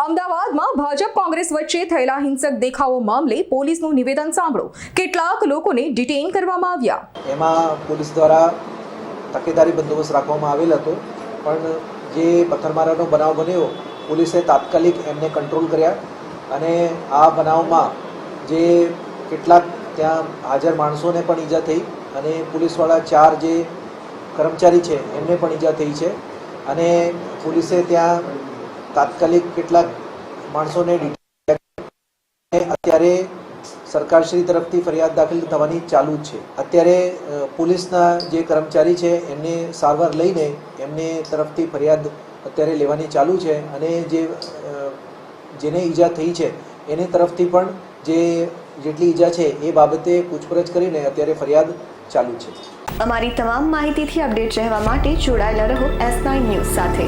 અમદાવાદમાં ભાજપ કોંગ્રેસ વચ્ચે થયેલા હિંસક દેખાવો મામલે પોલીસનું નિવેદન સાંભળો. કેટલાક લોકોને ડિટેઇન કરવામાં આવ્યા. એમાં પોલીસ દ્વારા તકેદારી બંદોબસ્ત રાખવામાં આવેલ હતો, પણ જે પથ્થરમારાનો બનાવ બન્યો, પોલીસે તાત્કાલિક એમને કંટ્રોલ કર્યા અને આ બનાવમાં જે કેટલાક ત્યાં હાજર માણસોને પણ ઈજા થઈ અને પોલીસવાળા ચાર જે કર્મચારી છે, એમને પણ ઈજા થઈ છે અને પોલીસે ત્યાં તાત્કાલિક કેટલાક માણસોને અત્યારે સરકારશ્રી તરફથી ફરિયાદ દાખલ થવાની ચાલુ છે. અત્યારે પોલીસના જે કર્મચારી છે, એમને સારવાર લઈને એમને તરફથી ફરિયાદ અત્યારે લેવાની ચાલુ છે અને જે જેને ઈજા થઈ છે, એની તરફથી પણ જે જેટલી ઈજા છે, એ બાબતે પૂછપરછ કરીને અત્યારે ફરિયાદ ચાલુ છે. અમારી તમામ માહિતીથી અપડેટ રહેવા માટે જોડાયેલા રહો એસ નાઇન ન્યૂઝ સાથે.